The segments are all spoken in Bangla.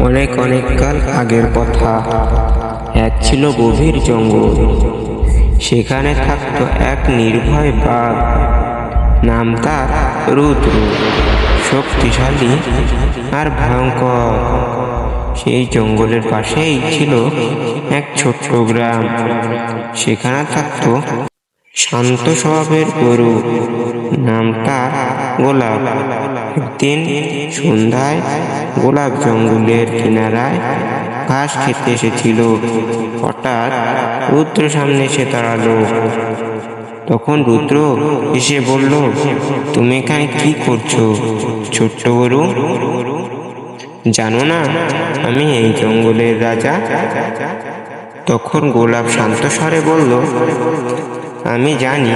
অনেক অনেক কাল আগের কথা। এক ছিল গভীর জঙ্গল। সেখানে থাকতো এক নির্ভয় বাঘ। নাম তার রুদ্র। শক্তিশালী আর ভয়ঙ্কর। সেই জঙ্গলের পাশেই ছিল এক ছোট্ট গ্রাম। সেখানে থাকতো শান্ত স্বভাবের গরু নাম তার গোলাপ। একদিন সন্ধ্যায় গোলাপ জঙ্গলের কিনারায় ঘাস খেতে এসেছিল। হঠাৎ রুদ্র সামনে এসে দাঁড়াল। তখন রুদ্র এসে বলল, তুমি এখানে কি করছ, ছোট্ট গরু? জানো না, আমি এই জঙ্গলের রাজা? তখন গোলাপ শান্ত স্বরে বলল আমি জানি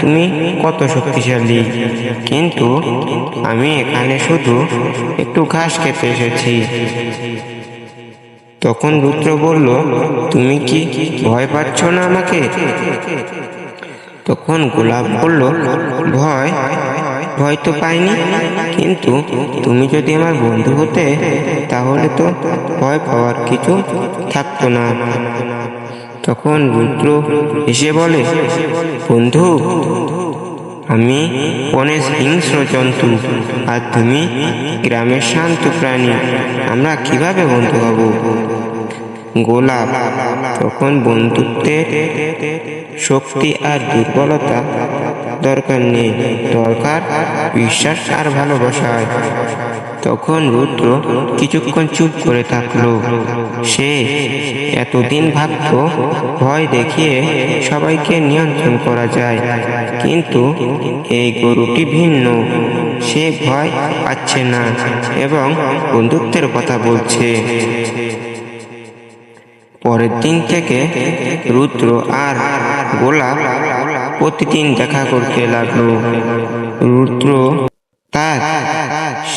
তুমি কত শক্তিশালী, কিন্তু আমি এখানে শুধু একটু ঘাস খেতে এসেছি। তখন রুদ্র বলল, তুমি কি ভয় পাচ্ছ না আমাকে? তখন গোলাপ বলল, ভয় ভয় তো পাইনি, কিন্তু তুমি যদি আমার বন্ধু হতে, তাহলে তো ভয় পাওয়ার কিছু থাকতো না। তখন রুদ্র এসে বলে, বন্ধু, আমি বনের হিংস্র জন্তু, আর তুমি গ্রামের শান্ত প্রাণী, আমরা কীভাবে বন্ধু হব? গোলাপ তখন বন্ধুত্বের শক্তি আর দুর্বলতা দরকার নেই, দরকার বিশ্বাস আর ভালোবাসায়। তখন রুদ্র কিছুক্ষণ চুপ করে থাকল। সে এতদিন ভাবত ভয় দেখিয়ে সবাইকে নিয়ন্ত্রণ করা যায়। কিন্তু এই গরুটি ভিন্ন। সে ভয় পাচ্ছে না এবং বন্ধুত্বের কথা বলছে। পরের দিন থেকে রুদ্র আর গোলাপ প্রতিদিন দেখা করতে লাগল। রুদ্র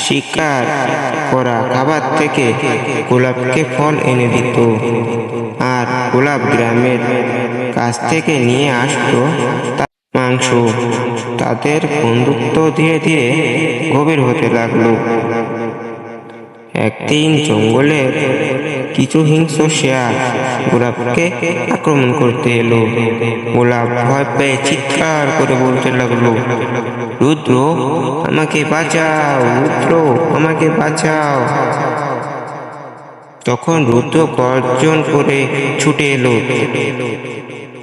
শিকার করা খাবার থেকে গোলাপকে ফল এনে দিত। আর গোলাপ গ্রামের কাছ থেকে নিয়ে আসতো মাংস। তাদের বন্ধুত্ব ধীরে ধীরে গভীর হতে লাগল। একদিন জঙ্গলের কিছু হিংস্র শেয়ার গোলাপকে আক্রমণ করতে এলো। গোলাপ ভয় পেয়ে চিৎকার করে বলতে লাগল, রুদ্র, আমাকে বাঁচাও, রুদ্র, আমাকে বাঁচাও। তখন রুদ্র গর্জন করে ছুটে এলো।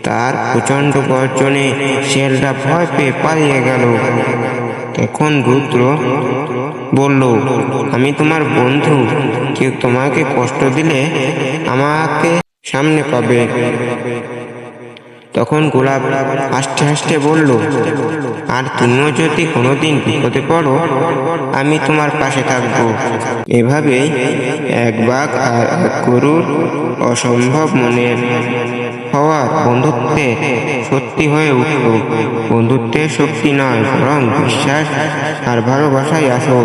তার প্রচণ্ড গর্জনে শিয়ালটা ভয় পেয়ে পালিয়ে গেল। তখন রুদ্র বলল, আমি তোমার বন্ধু। কেউ তোমাকে কষ্ট দিলে আমাকে সামনে পাবে। তখন গোলাপ হাসতে হাসতে বলল, আর তুমিও যদি কোনোদিন বিপদে পড়ো, আমি তোমার পাশে থাকব। এভাবেই এক বাঘ আর এক গরুর অসম্ভব মনের হওয়ার বন্ধুত্বে সত্যি হয়ে উঠল বন্ধুত্বের শক্তি নয় বরং বিশ্বাস আর ভালোবাসাই আসল।